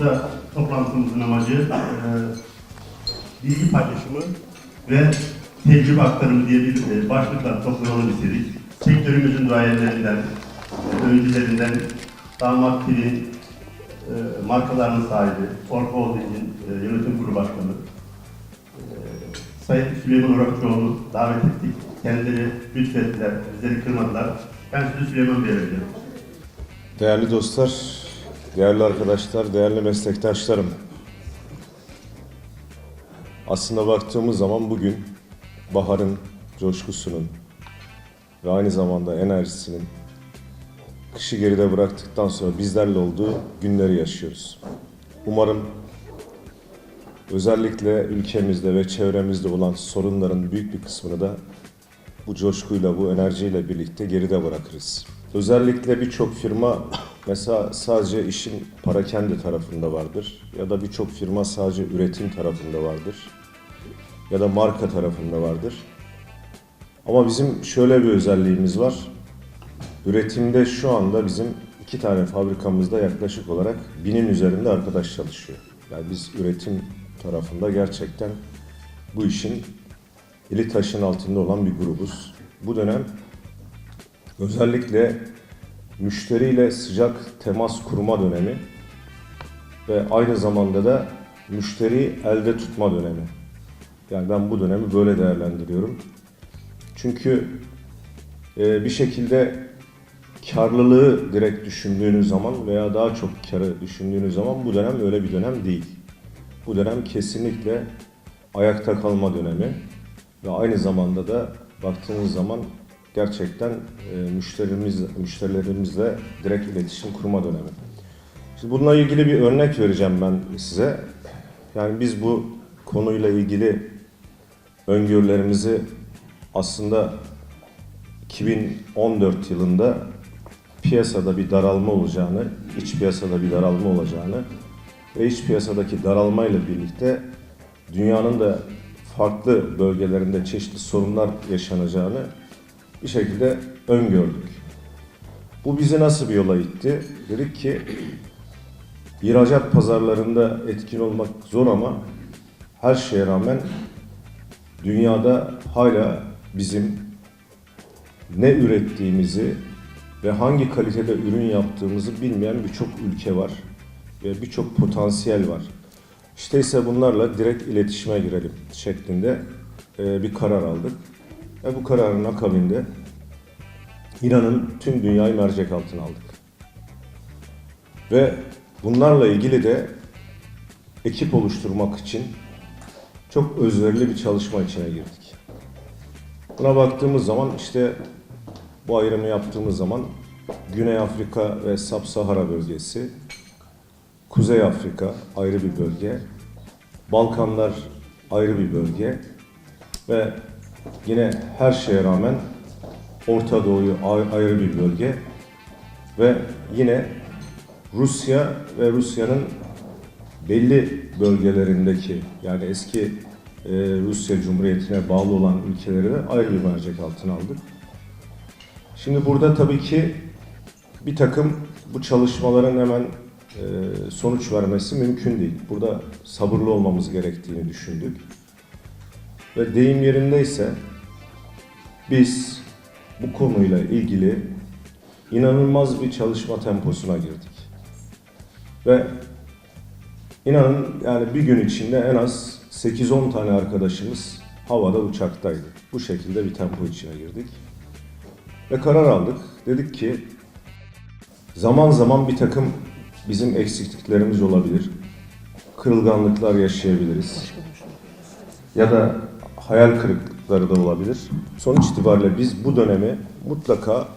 burada toplantımızın amacı e, bilgi paylaşımı ve tecrübe aktarımı diye bir e, başlıkla toplanalım istedik. Sektörümüzün duayenlerinden, öncülerinden Damat Pil'in e, markalarının sahibi, Orta Holding'in e, yönetim kurulu başkanı, e, Sayın Süleyman Orakçıoğlu davet ettik. Kendileri lütfettiler, bizleri kırmadılar. Ben sizi Süleyman Bey'e veriyorum. Değerli dostlar, değerli arkadaşlar, değerli meslektaşlarım. Aslında baktığımız zaman bugün baharın coşkusunun ve aynı zamanda enerjisinin kışı geride bıraktıktan sonra bizlerle olduğu günleri yaşıyoruz. Umarım özellikle ülkemizde ve çevremizde olan sorunların büyük bir kısmını da bu coşkuyla, bu enerjiyle birlikte geride bırakırız. Özellikle birçok firma mesela sadece işin parakende tarafında vardır ya da birçok firma sadece üretim tarafında vardır ya da marka tarafında vardır. Ama bizim şöyle bir özelliğimiz var. Üretimde şu anda bizim iki tane fabrikamızda yaklaşık olarak binin üzerinde arkadaş çalışıyor. Yani biz üretim tarafında gerçekten bu işin eli taşın altında olan bir grubuz. Bu dönem özellikle müşteriyle sıcak temas kurma dönemi ve aynı zamanda da müşteriyi elde tutma dönemi. Yani ben bu dönemi böyle değerlendiriyorum. Çünkü e, bir şekilde karlılığı direkt düşündüğünüz zaman veya daha çok karı düşündüğünüz zaman bu dönem öyle bir dönem değil. Bu dönem kesinlikle ayakta kalma dönemi ve aynı zamanda da baktığınız zaman gerçekten e, müşterimiz müşterilerimizle direkt iletişim kurma dönemi. Şimdi bununla ilgili bir örnek vereceğim ben size. Yani biz bu konuyla ilgili öngörülerimizi aslında 2014 yılında piyasada bir daralma olacağını, iç piyasada bir daralma olacağını ve iç piyasadaki daralmayla birlikte dünyanın da farklı bölgelerinde çeşitli sorunlar yaşanacağını bir şekilde öngördük. Bu bizi nasıl bir yola itti? Dedik ki ihracat pazarlarında etkin olmak zor ama her şeye rağmen dünyada hala bizim ne ürettiğimizi ve hangi kalitede ürün yaptığımızı bilmeyen birçok ülke var ve birçok potansiyel var. İşte ise bunlarla direkt iletişime girelim şeklinde e, bir karar aldık. Ve bu kararın akabinde İnanın tüm dünyayı mercek altına aldık. Ve bunlarla ilgili de ekip oluşturmak için çok özverili bir çalışma içine girdik. Buna baktığımız zaman işte bu ayrımı yaptığımız zaman Güney Afrika ve Sub-Sahara bölgesi, Kuzey Afrika ayrı bir bölge, Balkanlar ayrı bir bölge ve yine her şeye rağmen Orta Doğu'yu ay- ayrı bir bölge ve yine Rusya ve Rusya'nın belli bölgelerindeki yani eski e, Rusya Cumhuriyeti'ne bağlı olan ülkeleri de ayrı bir mercek altına aldık. Şimdi burada tabii ki bir takım bu çalışmaların hemen e, sonuç vermesi mümkün değil. Burada sabırlı olmamız gerektiğini düşündük. Ve deyim yerindeyse biz bu konuyla ilgili inanılmaz bir çalışma temposuna girdik. Ve inanın yani bir gün içinde en az 8-10 tane arkadaşımız havada uçaktaydı. Bu şekilde bir tempo içine girdik. Ve karar aldık. Dedik ki zaman zaman bir takım bizim eksikliklerimiz olabilir. Kırılganlıklar yaşayabiliriz. Ya da hayal kırıklıkları da olabilir. Sonuç itibariyle biz bu dönemi mutlaka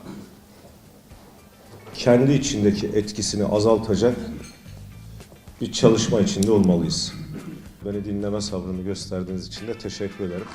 kendi içindeki etkisini azaltacak bir çalışma içinde olmalıyız. Beni dinleme sabrını gösterdiğiniz için de teşekkür ederim.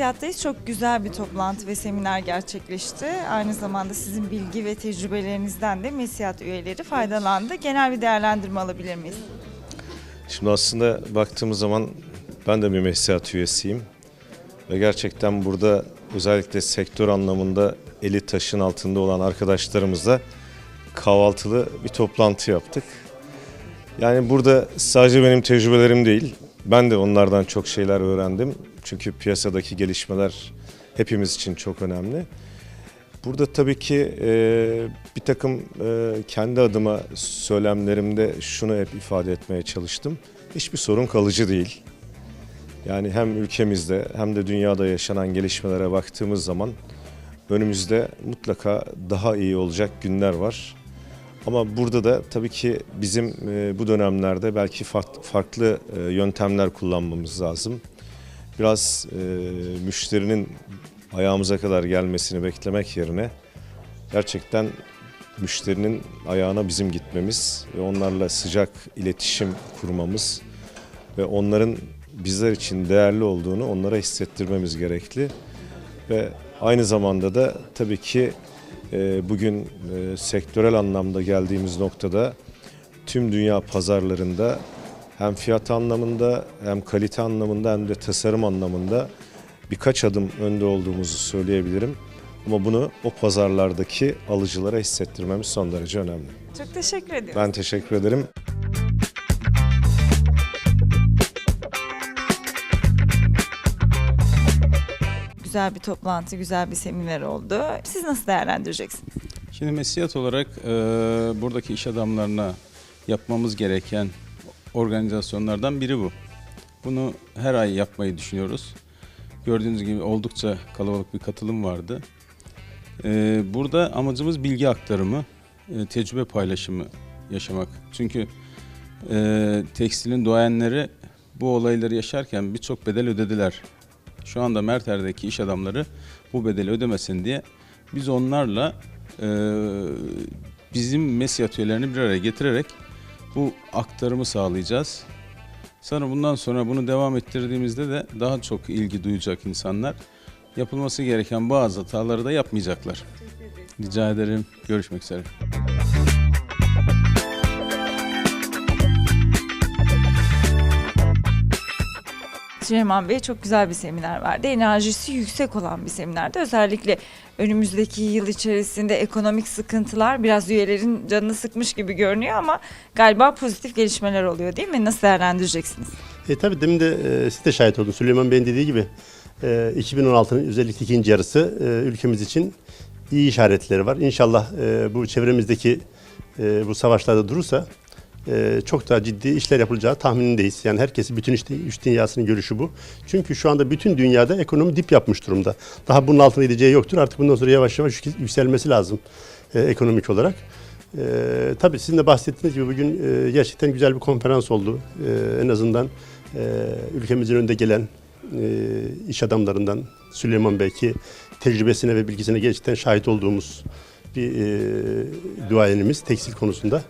Mesiyat'tayız. Çok güzel bir toplantı ve seminer gerçekleşti. Aynı zamanda sizin bilgi ve tecrübelerinizden de Mesiyat üyeleri faydalandı. Genel bir değerlendirme alabilir miyiz? Şimdi aslında baktığımız zaman Ben de bir mesiyat üyesiyim. Ve gerçekten burada özellikle sektör anlamında eli taşın altında olan arkadaşlarımızla kahvaltılı bir toplantı yaptık. Yani burada sadece benim tecrübelerim değil, ben de onlardan çok şeyler öğrendim. Çünkü piyasadaki gelişmeler hepimiz için çok önemli. Burada tabii ki e, bir takım e, kendi adıma söylemlerimde şunu hep ifade etmeye çalıştım. Hiçbir sorun kalıcı değil. Yani hem ülkemizde hem de dünyada yaşanan gelişmelere baktığımız zaman önümüzde mutlaka daha iyi olacak günler var. Ama burada da tabii ki bizim e, bu dönemlerde belki fark- farklı e, yöntemler kullanmamız lazım. Biraz e, müşterinin ayağımıza kadar gelmesini beklemek yerine gerçekten müşterinin ayağına bizim gitmemiz ve onlarla sıcak iletişim kurmamız ve onların bizler için değerli olduğunu onlara hissettirmemiz gerekli. Ve aynı zamanda da tabii ki e, bugün e, sektörel anlamda geldiğimiz noktada tüm dünya pazarlarında hem fiyat anlamında hem kalite anlamında hem de tasarım anlamında birkaç adım önde olduğumuzu söyleyebilirim. Ama bunu o pazarlardaki alıcılara hissettirmemiz son derece önemli. Çok teşekkür ediyorum. Ben teşekkür ederim. Güzel bir toplantı, güzel bir seminer oldu. Siz nasıl değerlendireceksiniz? Şimdi Mesiyat olarak e, buradaki iş adamlarına yapmamız gereken organizasyonlardan biri bu. Bunu her ay yapmayı düşünüyoruz. Gördüğünüz gibi oldukça kalabalık bir katılım vardı. E, burada amacımız bilgi aktarımı, e, tecrübe paylaşımı yaşamak. Çünkü e, tekstilin doğayenleri bu olayları yaşarken birçok bedel ödediler. Şu anda Merter'deki iş adamları bu bedeli ödemesin diye biz onlarla e, bizim mesiyat üyelerini bir araya getirerek bu aktarımı sağlayacağız. Sonra bundan sonra bunu devam ettirdiğimizde de daha çok ilgi duyacak insanlar yapılması gereken bazı hataları da yapmayacaklar. Rica ederim. Görüşmek üzere. Süleyman Bey çok güzel bir seminer verdi. Enerjisi yüksek olan bir seminerdi. Özellikle önümüzdeki yıl içerisinde ekonomik sıkıntılar biraz üyelerin canını sıkmış gibi görünüyor ama galiba pozitif gelişmeler oluyor değil mi? Nasıl değerlendireceksiniz? E, tabii demin de e, siz de şahit oldunuz. Süleyman Bey'in dediği gibi e, 2016'nın özellikle ikinci yarısı e, ülkemiz için iyi işaretleri var. İnşallah e, bu çevremizdeki e, bu savaşlarda durursa e, çok daha ciddi işler yapılacağı tahminindeyiz. Yani herkesi bütün iş, iş dünyasının görüşü bu. Çünkü şu anda bütün dünyada ekonomi dip yapmış durumda. Daha bunun altına gideceği yoktur. Artık bundan sonra yavaş yavaş yükselmesi lazım e, ekonomik olarak. E, tabii sizin de bahsettiğiniz gibi bugün e, gerçekten güzel bir konferans oldu. E, en azından e, ülkemizin önünde gelen e, iş adamlarından Süleyman Bey ki tecrübesine ve bilgisine gerçekten şahit olduğumuz bir e, duayenimiz tekstil konusunda.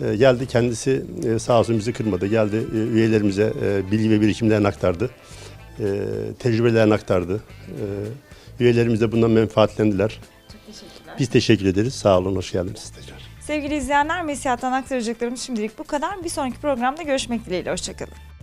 E, geldi kendisi e, sağ olsun bizi kırmadı. Geldi e, üyelerimize e, bilgi ve birikimlerini aktardı. E, tecrübelerini aktardı. E, üyelerimiz de bundan menfaatlendiler. Çok teşekkürler. Biz teşekkür ederiz. Sağ olun, hoş geldiniz tekrar. Sevgili izleyenler, Mesiha'tan aktaracaklarımız şimdilik bu kadar. Bir sonraki programda görüşmek dileğiyle. Hoşçakalın.